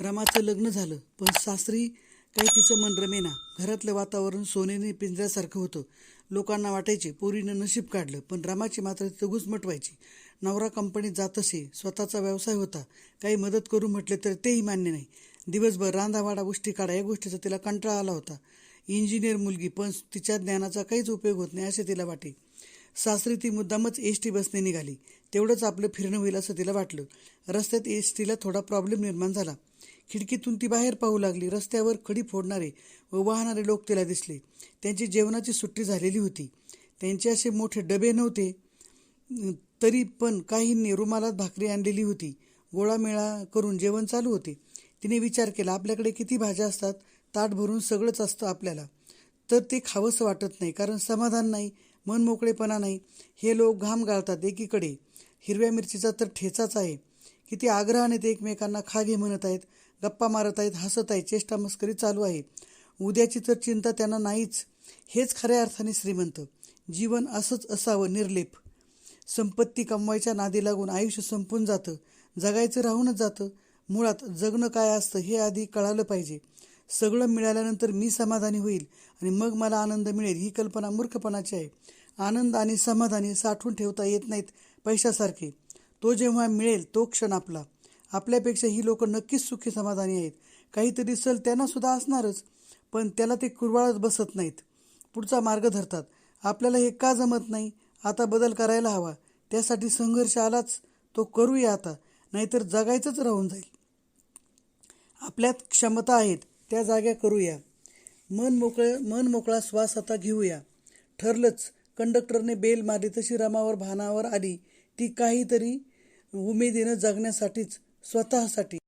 रमाचं लग्न झालं पण सासरी काही तिचं मन रमेना. घरातलं वातावरण सोनेने पिंजऱ्यासारखं होतं. लोकांना वाटायचे पोरीनं नशीब काढलं पण रमाची मात्र तिथं मटवायची. नवरा कंपनीत जात असे स्वतःचा व्यवसाय होता. काही मदत करू म्हटले तर तेही मान्य नाही. दिवसभर रांधावाडा उष्टी काढा या गोष्टीचा तिला कंटाळा आला होता. इंजिनियर मुलगी पण तिच्या ज्ञानाचा काहीच उपयोग होत नाही असे तिला वाटे. सासरी ती मुद्दामच एस टी बसने निघाली. तेवढंच आपलं फिरणं होईल असं तिला वाटलं. रस्त्यात एस टीला थोडा प्रॉब्लेम निर्माण झाला. खिडकीतून ती बाहेर पाहू लागली. रस्त्यावर खडी फोडणारे व वाहणारे लोक तिला दिसले. त्यांची जेवणाची सुट्टी झालेली होती. त्यांचे असे मोठे डबे नव्हते तरी पण काहींनी रुमालात भाकरी आणलेली होती. गोळामेळा करून जेवण चालू होते. तिने विचार केला आपल्याकडे किती भाज्या असतात? ताट भरून सगळंच असतं आपल्याला. तर ते खावंसं वाटत नाही कारण समाधान नाही. मन मोकळेपणा नाही. हे लोक घाम गाळतात एकीकडे. हिरव्या मिरचीचा तर ठेचाच आहे. किती आग्रहाने ते एकमेकांना खा घे म्हणत आहेत गप्पा मारत आहेत हसत आहेत चेष्टा मस्करी चालू आहे. उद्याची तर चिंता त्यांना नाहीच. हेच खऱ्या अर्थाने श्रीमंत. जीवन असंच असावं निर्लेप. संपत्ती कमवायच्या नादी लागून आयुष्य संपून जातं. जगायचं राहूनच जातं. मुळात जगणं काय असतं हे आधी कळालं पाहिजे. सगळं मिळाल्यानंतर मी समाधानी होईल आणि मग मला आनंद मिळेल. ही कल्पना मूर्खपणाची आहे. आनंद आणि समाधानी साठवून ठेवता येत नाहीत पैशासारखे. तो जेव्हा मिळेल तो क्षण आपला. आपल्यापेक्षा ही लोक नक्कीच सुखी समाधानी आहेत. काहीतरी सल त्यांना सुद्धा असणारच पण त्याला ते कुरवाळत बसत नाहीत. पुढचा मार्ग धरतात. आपल्याला हे का जमत नाही? आता बदल करायला हवा. त्यासाठी संघर्ष आलाच तो करूया आता. नाहीतर जगायचंच राहून जाईल. आपल्यात क्षमता आहेत. त्या जाग्या करूया. मन मोकळं मन मोकळा श्वास आता घेऊया. ठरलंच कंडक्टरने बेल मारली तशी रमावर भानावर आली. ती काहीतरी उमेदीनं जगण्यासाठीच स्वतःसाठी.